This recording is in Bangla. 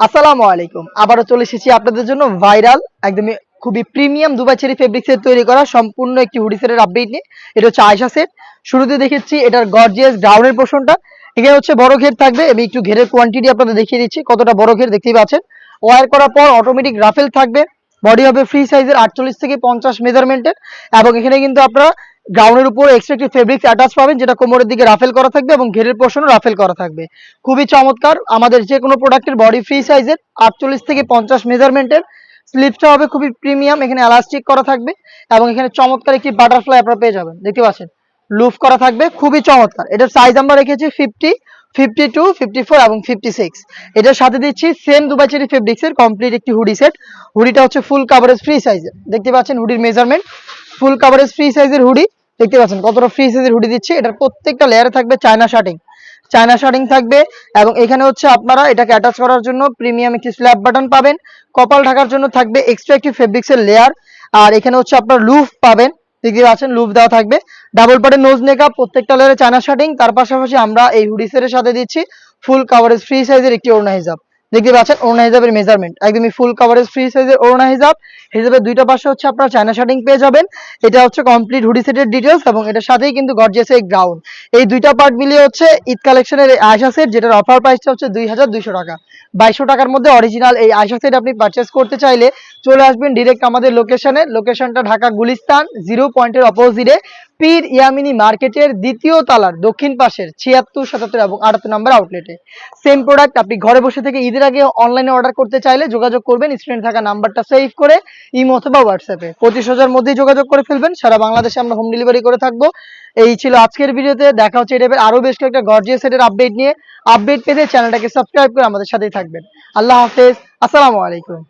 আসসালামু আলাইকুম। আবারও চলে এসেছি আপনাদের জন্য ভাইরাল, একদমই খুবই প্রিমিয়াম দুবাই চেরি ফেব্রিক্সের তৈরি করা সম্পূর্ণ একটি হুডি সেটের আপডেট নিয়ে। এটা হচ্ছে আয়সা সেট শুরুতে দেখেছি এটার গর্জিয়াস গ্রাউন্ডের পোর্শনটা এখানে হচ্ছে বড় ঘের থাকবে আমি একটু ঘেরের কোয়ান্টিটি আপনাদের দেখিয়ে দিচ্ছি কতটা বড় ঘের দেখতেই পাচ্ছেন। ওয়ার করার পর অটোমেটিক রাফেল থাকবে। বডি হবে ফ্রি সাইজের আটচল্লিশ থেকে পঞ্চাশ মেজারমেন্টের এবং এখানে কিন্তু আপনারা গ্রাউন্ডের উপর এক্সট্রা একটি ফেব্রিক্স অ্যাটাচ পাবেন, যেটা কোমরের দিকে রাফেল করা থাকবে এবং ঘেরের পোর্শনও রাফেল করা থাকবে। খুবই চমৎকার। আমাদের যে কোনো প্রোডাক্টের বডি ফ্রি সাইজের আটচল্লিশ থেকে পঞ্চাশ মেজারমেন্টের স্লিপটা হবে, খুবই প্রিমিয়াম এখানে এলাস্টিক করা থাকবে এবং এখানে চমৎকার একটি বাটারফ্লাই আপনারা পেয়ে যাবেন। দেখতে পাচ্ছেন? লুফ করা থাকবে, খুবই চমৎকার। এটার সাইজ আমরা রেখেছি fifty fifty two fifty four এবং ফিফটি সিক্স এটার সাথে দিচ্ছি সেম দুবাইচেরি ফেব্রিক্সের কমপ্লিট একটি হুডি সেট হুডিটা হচ্ছে ফুল কাভারেজ ফ্রি সাইজের দেখতে পাচ্ছেন হুডির মেজারমেন্ট ফুল কাভারেজ ফ্রি সাইজের হুডি দেখতে পাচ্ছেন কতটা ফ্রি সাইজের হুডি দিচ্ছে। এটার প্রত্যেকটা লেয়ারে থাকবে চায়না শার্টিং চায়না শার্টিং থাকবে এবং এখানে হচ্ছে আপনারা এটাকে অ্যাটাচ করার জন্য প্রিমিয়াম একটি স্ল্যাব বাটন পাবেন। কপাল ঢাকার জন্য থাকবে এক্সট্রা একটি ফেব্রিক্সের লেয়ার আর এখানে হচ্ছে আপনার লুফ পাবেন। দেখতে পাচ্ছেন লুফ দেওয়া থাকবে। ডাবল পার্টের নোজ মেকআপ প্রত্যেকটা লেয়ারে চায়না শার্টিং তার পাশাপাশি আমরা এই হুডি সেটের সাথে দিচ্ছি ফুল কাভারেজ ফ্রি সাইজের একটি ওড়না হিজাব। দেখতে পাচ্ছেন ওড়না হিজাবের মেজারমেন্ট একদমই ফুল কাভারেজ ফ্রি সাইজের ওড়না হিজাব। হিজাবের দুইটা পাশে হচ্ছে আপনারা চায়না শার্টিং পেয়ে যাবেন। এটা হচ্ছে কমপ্লিট হুডি সেটের ডিটেলস এবং এটার সাথেই কিন্তু গর্জিয়াস এই গ্রাউন্ড এই দুইটা পার্ট মিলিয়ে হচ্ছে ঈদ কালেকশনের এই আয়সা সেট যেটার অফার প্রাইসটা হচ্ছে দুই হাজার দুইশো টাকা। বাইশশো টাকার মধ্যে অরিজিনাল এই আয়সা সেট আপনি পারচেস করতে চাইলে চলে আসবেন ডিরেক্ট আমাদের লোকেশনে লোকেশনটা ঢাকা গুলিস্তান জিরো পয়েন্টের অপোজিটে পীর ইয়ামিনী মার্কেটের দ্বিতীয় তালার দক্ষিণ পাশের ছিয়াত্তর সাতাত্তর এবং আটাত্তর নম্বর আউটলেটে সেম প্রোডাক্ট আপনি ঘরে বসে থেকে ঈদের আগে অনলাইনে অর্ডার করতে চাইলে যোগাযোগ করবেন, স্ক্রিনে থাকা নাম্বারটা সেভ করে ইমো অথবা হোয়াটসঅ্যাপে পঁচিশ হাজার মধ্যেই যোগাযোগ করে ফেলবেন, সারা বাংলাদেশে আমরা হোম ডেলিভারি করে থাকব। এই ছিল আজকের ভিডিওতে দেখা হচ্ছে এই টাইপের আরও বেশ কয়েকটা গর্জিয়াস সেটের আপডেট নিয়ে। আপডেট পেতে চ্যানেলটাকে সাবস্ক্রাইব করে আমাদের সাথেই থাকবেন। আল্লাহ হাফেজ, আসসালামু আলাইকুম।